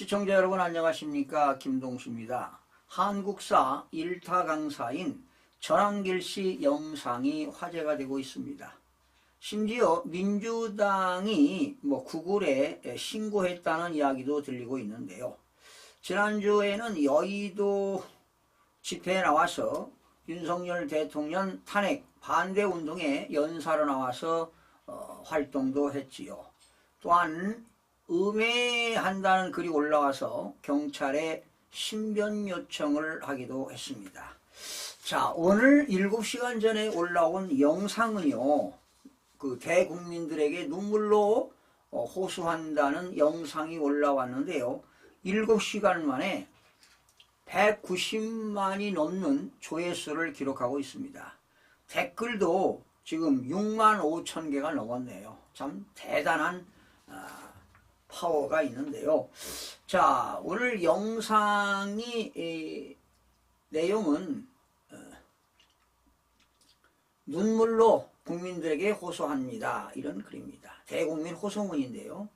시청자 여러분 안녕하십니까 김동수입니다. 한국사 일타 강사인 전한길 씨 영상이 화제가 되고 있습니다. 심지어 민주당이 뭐 구글에 신고했다는 이야기도 들리고 있는데요. 지난주에는 여의도 집회에 나와서 윤석열 대통령 탄핵 반대 운동에 연사로 나와서 어, 활동도 했지요. 또한 음해한다는 글이 올라와서 경찰에 신변 요청을 하기도 했습니다. 자, 오늘 7시간 전에 올라온 영상은요, 그 대국민들에게 눈물로 어, 호소한다는 영상이 올라왔는데요. 7시간 만에 190만이 넘는 조회수를 기록하고 있습니다. 댓글도 지금 6만 5천 개가 넘었네요. 참 대단한 아, 파워가 있는데요. 자, 오늘 영상이 이, 내용은 어, 눈물로 국민들에게 호소합니다. 이런 글입니다. 대국민 호소문인데요.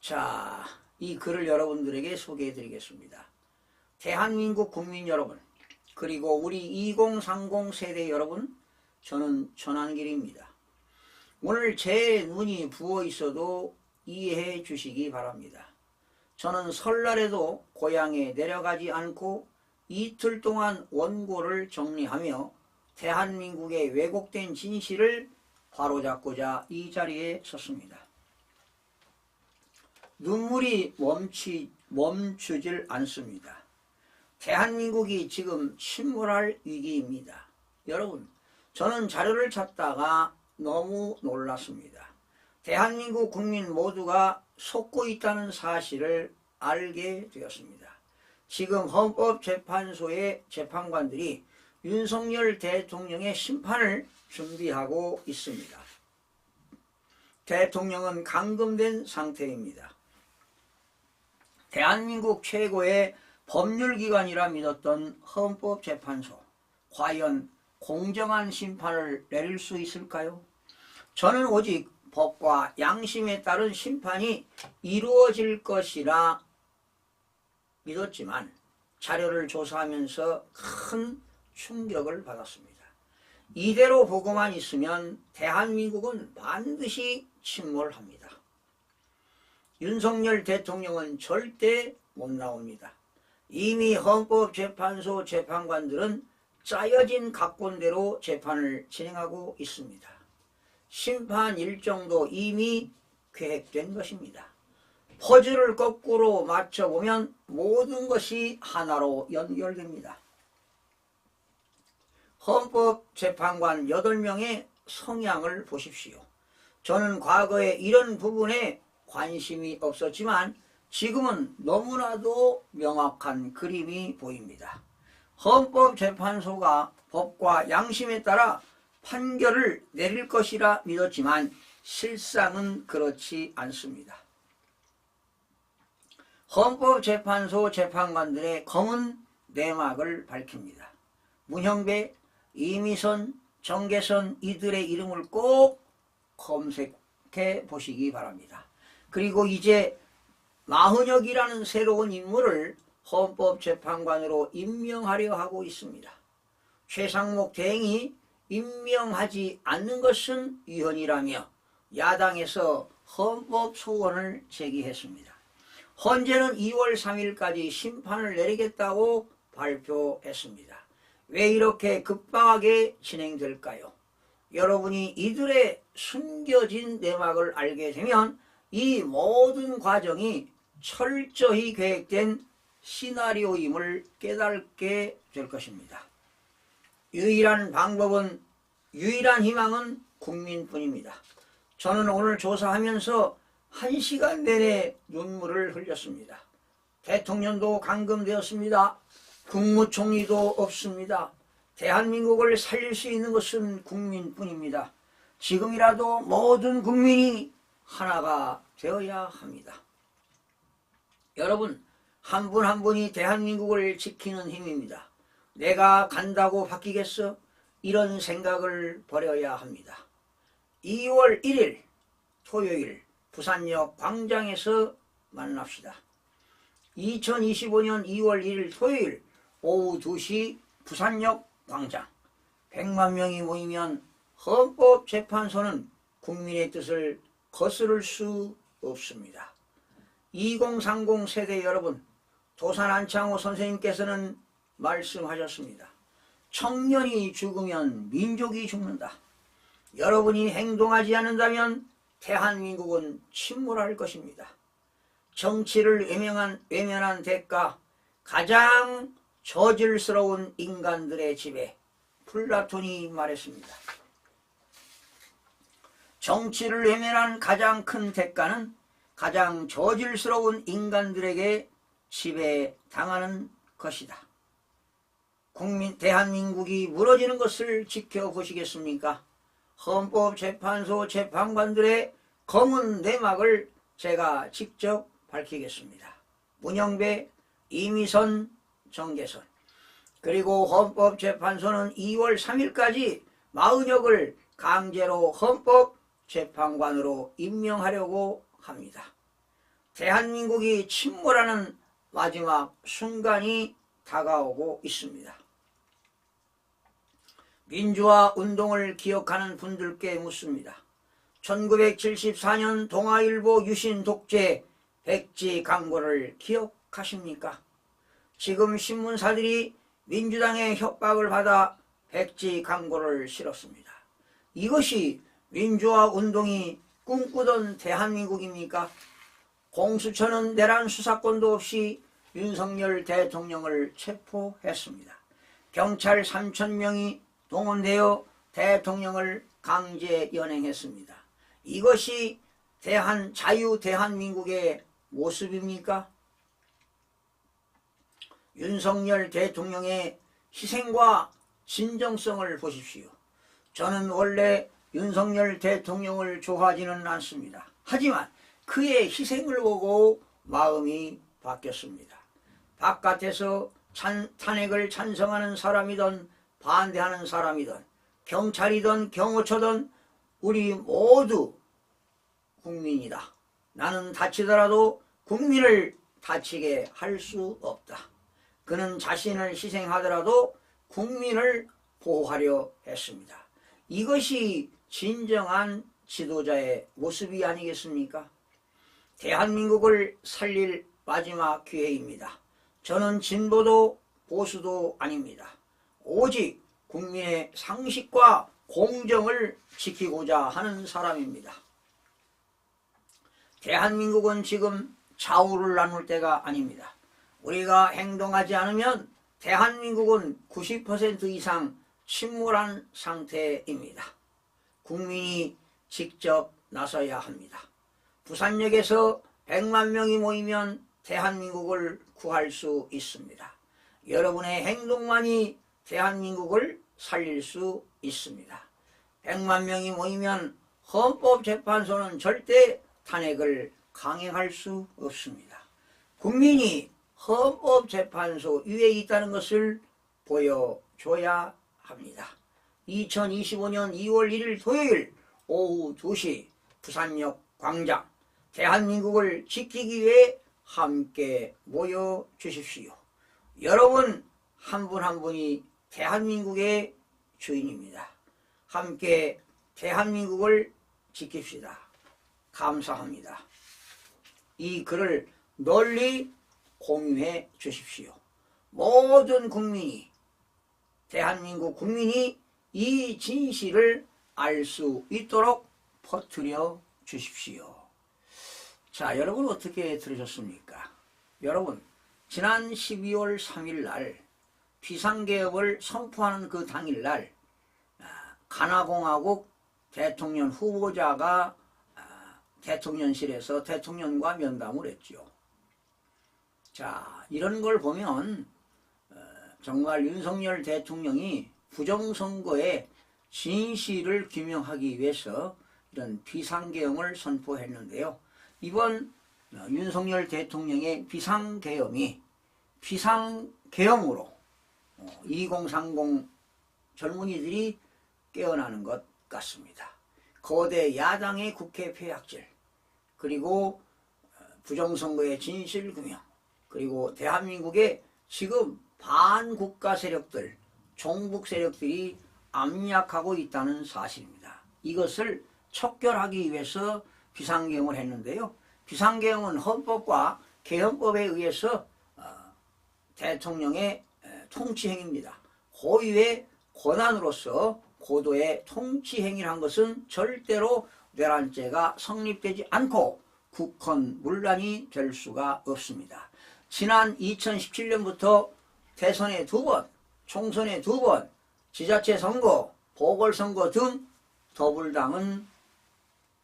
자, 이 글을 여러분들에게 소개해 드리겠습니다. 대한민국 국민 여러분, 그리고 우리 2030 세대 여러분, 저는 전한길입니다. 오늘 제 눈이 부어 있어도 이해해 주시기 바랍니다. 저는 설날에도 고향에 내려가지 않고 이틀 동안 원고를 정리하며 대한민국의 왜곡된 진실을 바로잡고자 이 자리에 섰습니다. 눈물이 멈추, 멈추질 않습니다. 대한민국이 지금 침몰할 위기입니다. 여러분, 저는 자료를 찾다가 너무 놀랐습니다. 대한민국 국민 모두가 속고 있다는 사실을 알게 되었습니다. 지금 헌법재판소의 재판관들이 윤석열 대통령의 심판을 준비하고 있습니다. 대통령은 감금된 상태입니다. 대한민국 최고의 법률기관이라 믿었던 헌법재판소, 과연 공정한 심판을 내릴 수 있을까요? 저는 오직 법과 양심에 따른 심판이 이루어질 것이라 믿었지만 자료를 조사하면서 큰 충격을 받았습니다. 이대로 보고만 있으면 대한민국은 반드시 침몰합니다. 윤석열 대통령은 절대 못 나옵니다. 이미 헌법재판소 재판관들은 짜여진 각본대로 재판을 진행하고 있습니다. 심판 일정도 이미 계획된 것입니다. 퍼즐을 거꾸로 맞춰보면 모든 것이 하나로 연결됩니다. 헌법재판관 8명의 성향을 보십시오. 저는 과거에 이런 부분에 관심이 없었지만 지금은 너무나도 명확한 그림이 보입니다. 헌법재판소가 법과 양심에 따라 판결을 내릴 것이라 믿었지만 실상은 그렇지 않습니다. 헌법재판소 재판관들의 검은 내막을 밝힙니다. 문형배, 이미선, 정계선 이들의 이름을 꼭 검색해 보시기 바랍니다. 그리고 이제 마흔혁이라는 새로운 인물을 헌법재판관으로 임명하려 하고 있습니다. 최상목 대행이 임명하지 않는 것은 위헌이라며 야당에서 헌법 소원을 제기했습니다. 헌재는 2월 3일까지 심판을 내리겠다고 발표했습니다. 왜 이렇게 급박하게 진행될까요? 여러분이 이들의 숨겨진 내막을 알게 되면 이 모든 과정이 철저히 계획된 시나리오임을 깨닫게 될 것입니다. 유일한 방법은 유일한 희망은 국민뿐입니다. 저는 오늘 조사하면서 한 시간 내내 눈물을 흘렸습니다. 대통령도 감금되었습니다. 국무총리도 없습니다. 대한민국을 살릴 수 있는 것은 국민뿐입니다. 지금이라도 모든 국민이 하나가 되어야 합니다. 여러분, 한 분한 분이 대한민국을 지키는 힘입니다. 내가 간다고 바뀌겠어? 이런 생각을 버려야 합니다. 2월 1일 토요일 부산역 광장에서 만납시다. 2025년 2월 1일 토요일 오후 2시 부산역 광장 100만 명이 모이면 헌법재판소는 국민의 뜻을 거스를 수 없습니다. 2030 세대 여러분, 도산 안창호 선생님께서는 말씀하셨습니다. 청년이 죽으면 민족이 죽는다. 여러분이 행동하지 않는다면 대한민국은 침몰할 것입니다. 정치를 외면한, 외면한 대가 가장 저질스러운 인간들의 집에 플라톤이 말했습니다. 정치를 외면한 가장 큰 대가는 가장 저질스러운 인간들에게 지배당하는 것이다. 국민 대한민국이 무너지는 것을 지켜보시겠습니까? 헌법재판소 재판관들의 검은 내막을 제가 직접 밝히겠습니다. 문영배, 이미선, 정계선 그리고 헌법재판소는 2월 3일까지 마은혁을 강제로 헌법재판관으로 임명하려고 합니다. 대한민국이 침몰하는 마지막 순간이 다가오고 있습니다. 민주화 운동을 기억하는 분들께 묻습니다. 1974년 동아일보 유신 독재 백지 광고를 기억하십니까? 지금 신문사들이 민주당의 협박을 받아 백지 광고를 실었습니다. 이것이 민주화 운동이 꿈꾸던 대한민국입니까? 공수처는 내란 수사권도 없이 윤석열 대통령을 체포했습니다. 경찰 3천 명이 동원되어 대통령을 강제 연행했습니다. 이것이 대한 자유 대한민국의 모습입니까? 윤석열 대통령의 희생과 진정성을 보십시오. 저는 원래 윤석열 대통령을 좋아하지는 않습니다. 하지만 그의 희생을 보고 마음이 바뀌었습니다. 바깥에서 찬, 탄핵을 찬성하는 사람이든 반대하는 사람이든 경찰이든 경호처든 우리 모두 국민이다. 나는 다치더라도 국민을 다치게 할 수 없다. 그는 자신을 희생하더라도 국민을 보호하려 했습니다. 이것이 진정한 지도자의 모습이 아니겠습니까? 대한민국을 살릴 마지막 기회입니다. 저는 진보도 보수도 아닙니다. 오직 국민의 상식과 공정을 지키고자 하는 사람입니다. 대한민국은 지금 좌우를 나눌 때가 아닙니다. 우리가 행동하지 않으면 대한민국은 90% 이상 침몰한 상태입니다. 국민이 직접 나서야 합니다. 부산역에서 100만 명이 모이면 대한민국을 구할 수 있습니다. 여러분의 행동만이 대한민국을 살릴 수 있습니다. 100만 명이 모이면 헌법재판소는 절대 탄핵을 강행할 수 없습니다. 국민이 헌법재판소 위에 있다는 것을 보여줘야 합니다. 2025년 2월 1일 토요일 오후 2시 부산역 광장 대한민국을 지키기 위해 함께 모여 주십시오. 여러분 한 분한 분이 대한민국의 주인입니다. 함께 대한민국을 지킵시다. 감사합니다. 이 글을 널리 공유해 주십시오. 모든 국민이 대한민국 국민이 이 진실을 알 수 있도록 퍼뜨려 주십시오. 자, 여러분 어떻게 들으셨습니까? 여러분, 지난 12월 3일 날 비상개혁을 선포하는 그 당일 날 아, 가나공화국 대통령 후보자가 아, 대통령실에서 대통령과 면담을 했죠. 자, 이런 걸 보면 어, 정말 윤석열 대통령이 부정선거에 진실을 규명하기 위해서 이런 비상계엄을 선포했는데요. 이번 어, 윤석열 대통령의 비상계엄이 비상계엄으로 2030 어, 젊은이들이 깨어나는 것 같습니다. 거대 야당의 국회 폐악질 그리고 부정선거의 진실규명 그리고 대한민국의 지금 반국가 세력들, 종북 세력들이 압력하고 있다는 사실입니다. 이것을 척결하기 위해서 비상계엄을 했는데요. 비상계엄은 헌법과 개헌법에 의해서 어, 대통령의 에, 통치행위입니다. 고유의 권한으로서 고도의 통치행위를 한 것은 절대로 내란죄가 성립되지 않고 국헌 문란이 될 수가 없습니다. 지난 2017년부터 대선에 두 번, 총선에 두 번, 지자체 선거, 보궐선거 등 더불당은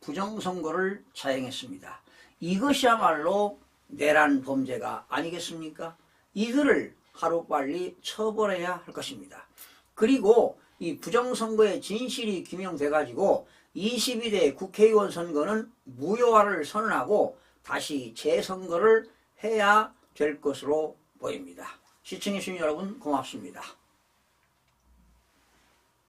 부정선거를 자행했습니다. 이것이야말로 내란 범죄가 아니겠습니까? 이들을 하루빨리 처벌해야 할 것입니다. 그리고 이 부정선거의 진실이 규명돼 가지고 22대 국회의원 선거는 무효화를 선언하고 다시 재선거를 해야 될 것으로 보입니다. 시청해주신 여러분 고맙습니다.